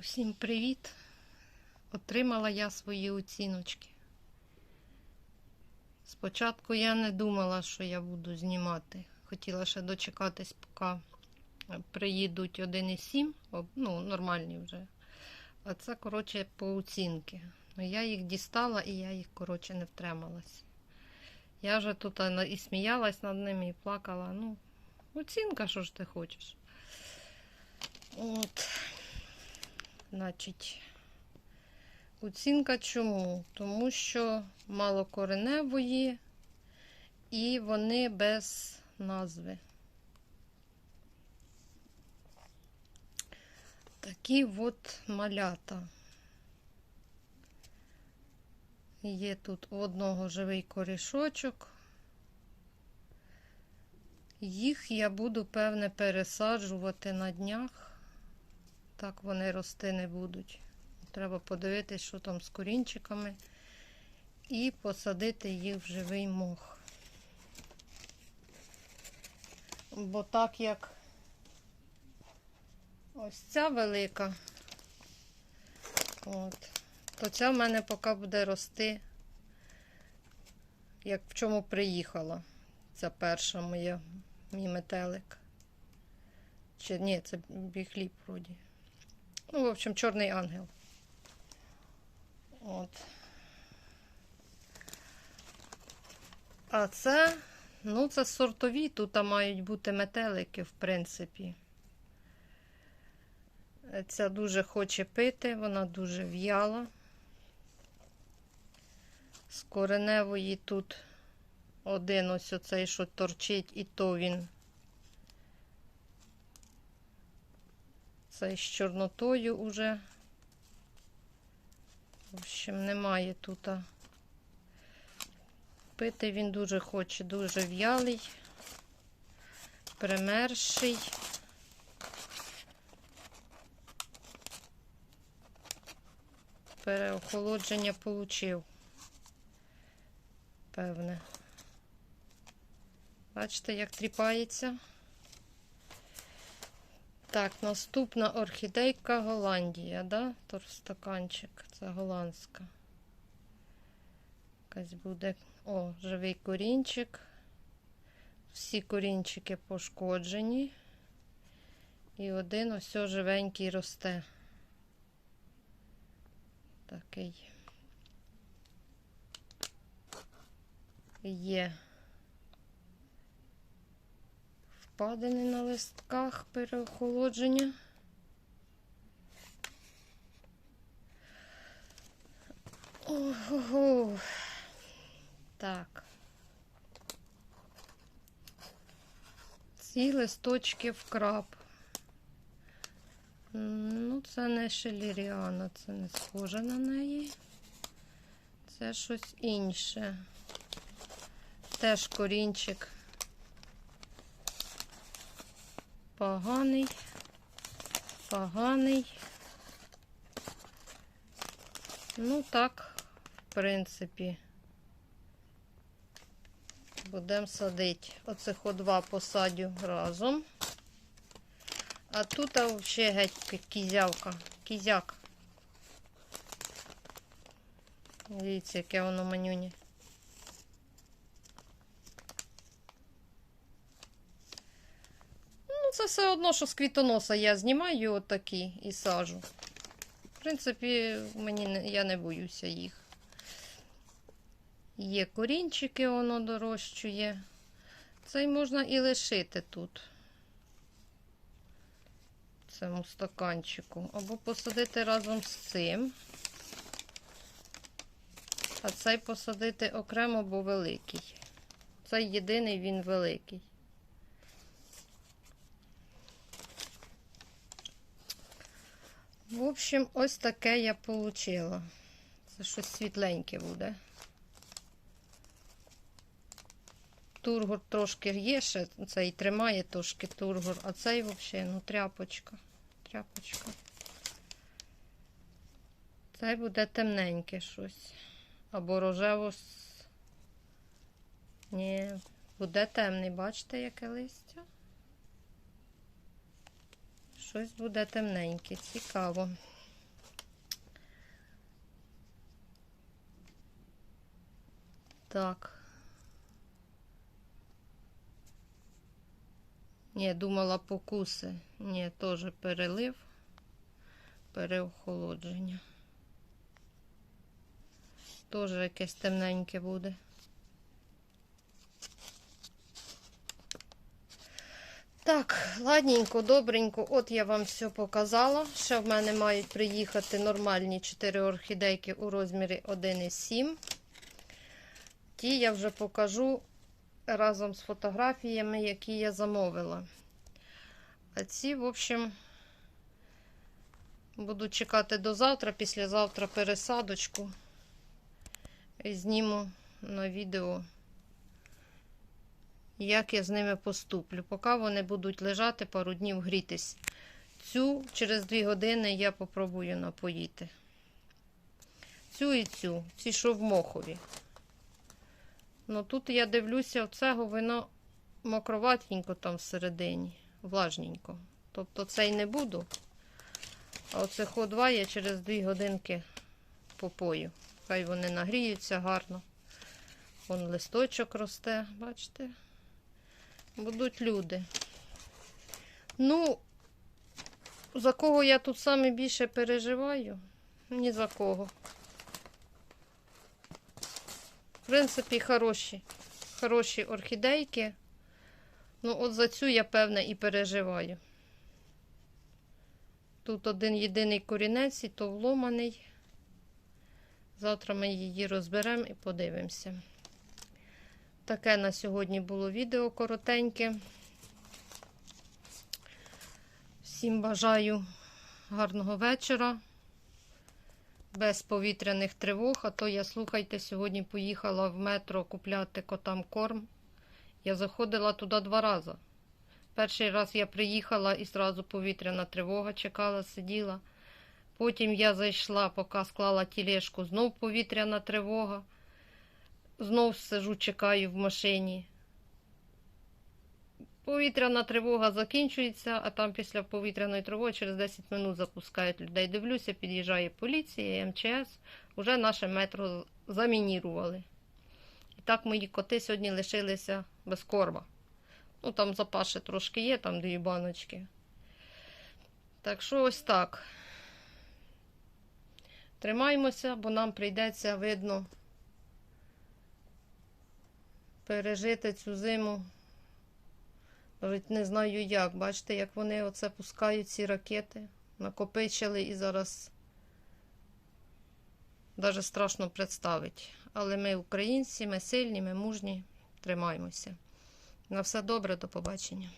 Всім привіт! Отримала я свої оціночки. Спочатку я не думала, що я буду знімати. Хотіла ще дочекатись, поки приїдуть 1,7, ну, нормальні вже. А це, коротше, по оцінки. Ну, я їх дістала і я їх, коротше, не втрималась. Я вже тут і сміялась над ними, і плакала. Ну, оцінка, що ж ти хочеш. От. Значить, оцінка чому? Тому що мало кореневої і вони без назви. Такі от малята. Є тут у одного живий корішочок. Їх я буду, певне, пересаджувати на днях. Так вони рости не будуть. Треба подивитись, що там з корінчиками, і посадити їх в живий мох. Бо так як ось ця велика, от, то ця в мене поки буде рости, як в чому приїхала. Ця перша моя, мій метелик. Чи ні, це біхліб вроді. Ну, в общем, чорний ангел. От. А це, ну, це сортові, тут мають бути метелики, в принципі. Ця дуже хоче пити, вона дуже в'яла. З кореневої тут один ось оцей, що торчить, і то він. Цей з чорнотою уже. В общем, немає тут. Пити він дуже хоче, дуже в'ялий, примерший. Переохолодження получив. Певне. Бачите, як тріпається. Так, наступна орхідейка Голландія, да? Торстаканчик. Це голландська. Якась буде. О, живий корінчик. Всі корінчики пошкоджені. І один ось живенький росте. Такий. Є. Впадини на листках переохолодження. Ого. Так. Ці листочки вкраб. Ну, це не шеліріана, це не схоже на неї. Це щось інше. Теж корінчик. Поганий, поганий. Ну так, в принципі, будемо садити. Оцих два посадю разом. А тут взагалі геть кізявка, кізяк. Дивіться, яке воно манюнє. Це все одно, що з квітоноса я знімаю отакі і сажу. В принципі, мені я не боюся їх. Є корінчики, воно дорощує. Це й можна і лишити тут. Цьому стаканчику. Або посадити разом з цим. А цей посадити окремо, бо великий. Цей єдиний він великий. В общем, ось таке я отримала. Це щось світленьке буде. Тургор трошки є ще, цей тримає трошки тургор, а цей взагалі, ну, тряпочка. Тряпочка. Цей буде темненьке щось. Або рожево. Ні, буде темний, бачите, яке листя? Щось буде темненьке, цікаво. Так. Ні, думала покуси. Ні, теж перелив, переохолодження. Теж якесь темненьке буде. Так, ладненько, добренько. От я вам все показала. Ще в мене мають приїхати нормальні 4 орхідейки у розмірі 1,7. Ті я вже покажу разом з фотографіями, які я замовила. А ці, в общем, буду чекати до завтра, післязавтра пересадочку. І зніму на відео, як я з ними поступлю. Поки вони будуть лежати пару днів грітись. Цю через 2 години я попробую напоїти. Цю і цю, ці, що в мохові. Ну тут я дивлюся, оцего вино мокроватенько там всередині, влажненько. Тобто цей не буду. А оцих два я через 2 годинки попою. Хай вони нагріються гарно. Вон листочок росте, бачите? Будуть люди. Ну, за кого я тут саме більше переживаю? Ні за кого. В принципі, хороші. Хороші орхідейки. Ну, от за цю я, певне, і переживаю. Тут один єдиний корінець, і то вломаний. Завтра ми її розберемо і подивимося. Таке на сьогодні було відео коротеньке. Всім бажаю гарного вечора. Без повітряних тривог, а то я, слухайте, сьогодні поїхала в метро купляти котам корм. Я заходила туди два рази. Перший раз я приїхала і зразу повітряна тривога чекала, сиділа. Потім я зайшла, поки склала тілешку, знов повітряна тривога. Знов сижу, чекаю в машині. Повітряна тривога закінчується, а там після повітряної тривоги через 10 минут запускають людей. Дивлюся, під'їжджає поліція, МЧС. Уже наше метро замінірували. І так мої коти сьогодні лишилися без корма. Ну, там запас ще трошки є, там дві баночки. Так що ось так. Тримаємося, бо нам прийдеться, видно, пережити цю зиму. Навіть не знаю як. Бачите, як вони оце пускають ці ракети, накопичили і зараз навіть страшно представити. Але ми українці, ми сильні, ми мужні, тримаємося. На все добре, до побачення.